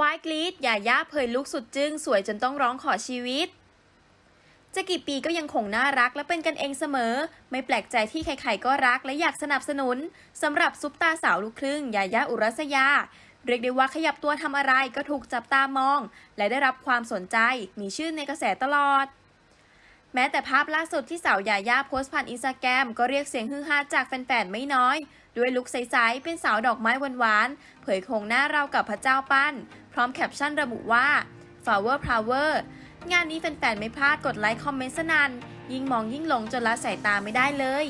วายกรีดยาย่าเผยลุกสุดจึ้งสวยจนต้องร้องขอชีวิต จะกี่ปีก็ยังคงน่ารักและเป็นกันเองเสมอ ไม่แปลกใจที่ใครๆก็รักและอยากสนับสนุนสำหรับซุปตาสาวลูกครึ่งยายาอุรัสยา เรียกได้ว่าขยับตัวทำอะไรก็ถูกจับตามอง และได้รับความสนใจมีชื่อในกระแสตลอด แม้แต่ภาพล่าสุดที่สาวยาย่าโพสต์ผ่านอินสตาแกรมก็เรียกเสียงฮือฮาจากแฟนๆไม่น้อย ด้วยลุคใสๆเป็นสาวดอกไม้หวานๆเผยโครงหน้าเรากับพระเจ้าปั้น พร้อมแคปชั่นระบุว่า flower power งานนี้แฟนๆไม่พลาดกดไลค์คอมเมนต์สนั่นยิ่งมองยิ่งหลงจนละสายตาไม่ได้เลย